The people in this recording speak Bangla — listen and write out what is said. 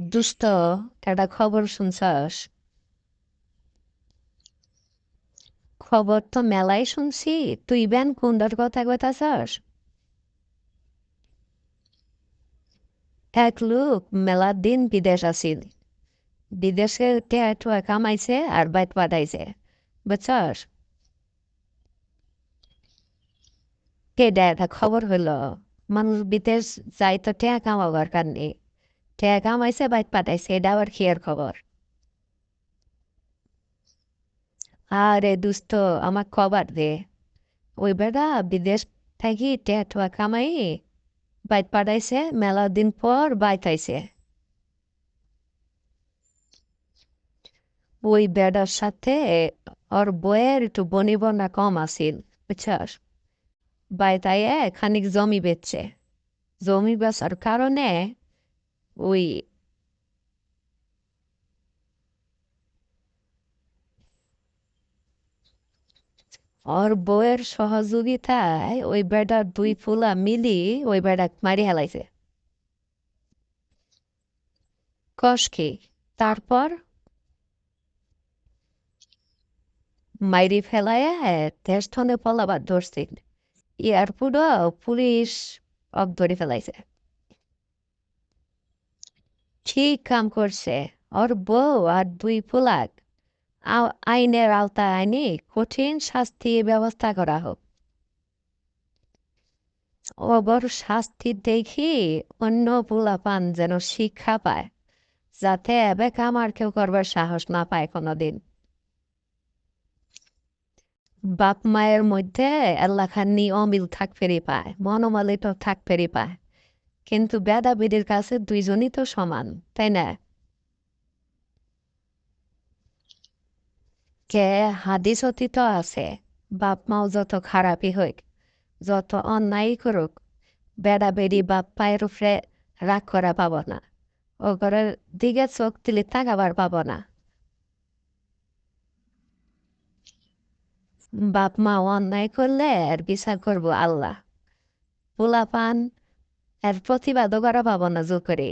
দুষ্ট, একটা খবর শুনছস? খবর তো মেলাই শুনছি। তুই বেন কোনটার কথা কইতাছস? এক লোক মেলা দিন বিদেশ আছিল। বিদেশে টেয়া কামাইছে আর বাইত পাঠাইছে। বুঝছস? কে দেয় খবর হলো মানুষ বিদেশ যাই তো টেয়া কামাবার কারণে। টেয়া কামাইছে বাইত পাঠাইছে এটা আবার খেয়ার খবর আরে দুস্থ আমার খবর দে ওই বেড়া বিদেশ থাকি টেয়া ঠোয়া কামাই বাইত পাঠাইছে মেলা দিন পর বাইত আইছে ওই বেড়ার সাথে ওর বইয়ের একটু বনিবনা কম আছিল বুঝছস বাইত খানিক জমি বেচছে জমি বেচার কারণে ওই ওর বউয়ের সহযোগিতায় ওই বেড়ার দুই ফুলা মিলি ওই বেড়া মারি হেলাইছে। কষকি তারপর মাইরি ফেলায় তেষ্টনে পলাবার ধরছিল ইয়ার পুলিশ অক ধরে ফেলাইছে। ঠিক কাম করছে ওর বউ আর দুই ফুলাক আইনের আওতায় আইনে কঠিন শাস্তি ব্যবস্থা করা হোক অবর শাস্তি দেখি অন্য পোলা পান যেন শিক্ষা পায় যাতে এবে কামার কেউ করবার সাহস না পায় কোনোদিন বাপ মায়ের মধ্যে এলাকার অমিল থাক ফেরি পায় মনোমালিত থাক ফেরি পায় কিন্তু বেদা বেদির কাছে দুইজনই তো সমান, তাই না? কে? হাদিস অতীত আছে। বাপ মাও যত খারাপই হোক, যত অন্যায় করুক বেড়া বেড়ি বাপ পায়ের উপরে রাগ করা পাব না। ও ঘরের দিকে চোখ দিলে তাকাবার পাব না। বাপ মা অন্যায় করলে আর বিচার করব আল্লাহ। পোলা পান এর প্রতিবাদও করা পাব না জো করে